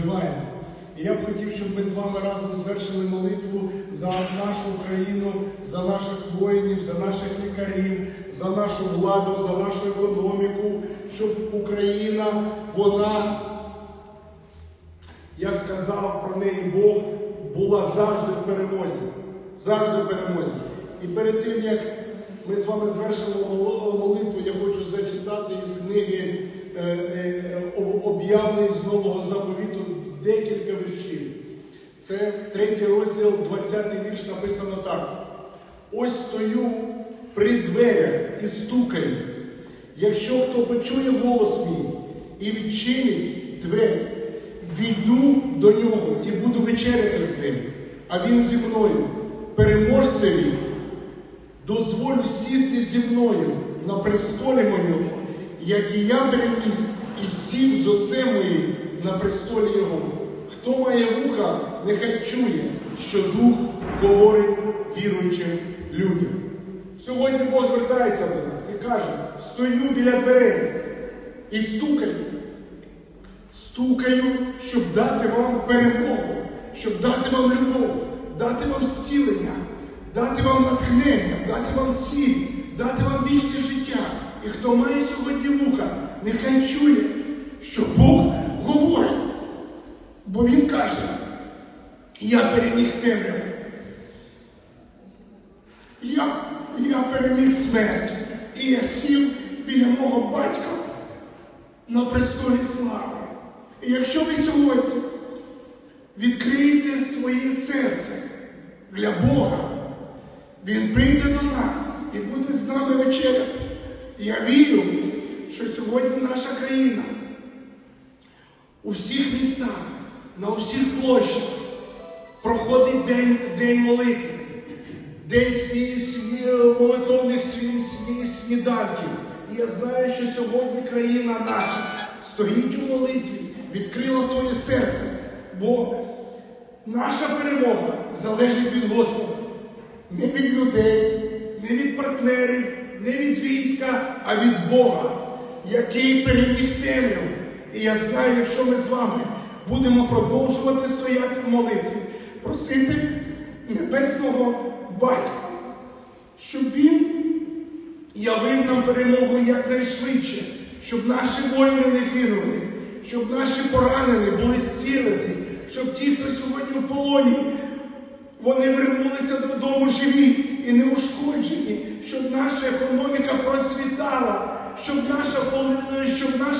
переживаємо. І я б хотів, щоб ми з вами разом звершили молитву за нашу Україну, за наших воїнів, за наших лікарів, за нашу владу, за нашу економіку, щоб Україна, вона, як сказав про неї Бог, була завжди в перемозі. Завжди в перемозі. І перед тим, як ми з вами звершимо мол- молитву, я хочу зачитати із книги е, е, об- об'явлень з Нового заповіту декілька віршів. Це третій розділ, 20 вірш написано так. Ось стою при дверях і стукаю. Якщо хто почує голос мій і відчинить двері, війду до нього і буду вечеряти з ним, а він зі мною, переможцеві, дозволю сісти зі мною на престолі моєму, як і я переміг і сів з отцем моїм на престолі його. Хто має вуха, нехай чує, що Дух говорить віруючим людям. Сьогодні Бог звертається до нас і каже: стою біля дверей і стукаю. Стукаю, щоб дати вам перемогу, щоб дати вам любов, дати вам зцілення, дати вам натхнення, дати вам ціль, дати вам вічне життя. І хто має сьогодні вуха, нехай чує, що Бог. Бо Він каже, я переміг темряву. Я, я переміг смерть. І я сів біля мого батька на престолі слави. І якщо ви сьогодні відкриєте своє серце для Бога, Він прийде до нас і буде з нами вечеряти. Я вірю, що сьогодні наша країна у всіх містах, на усіх площах проходить день, день молитви, день свій, свій, молитовних свій, свій сніданків. І я знаю, що сьогодні країна наша стоїть у молитві, відкрила своє серце, бо наша перемога залежить від Господа. Не від людей, не від партнерів, не від війська, а від Бога, який переміг темряву. І я знаю, якщо ми з вами будемо продовжувати стояти в молитві, просити Небесного Батька, щоб Він явив нам перемогу якнайшвидше, щоб наші воїни не гинули, щоб наші поранені були зцілені, щоб ті, хто сьогодні в полоні, вони вернулися додому живі і неушкоджені, щоб наша економіка процвітала, щоб наша, щоб наша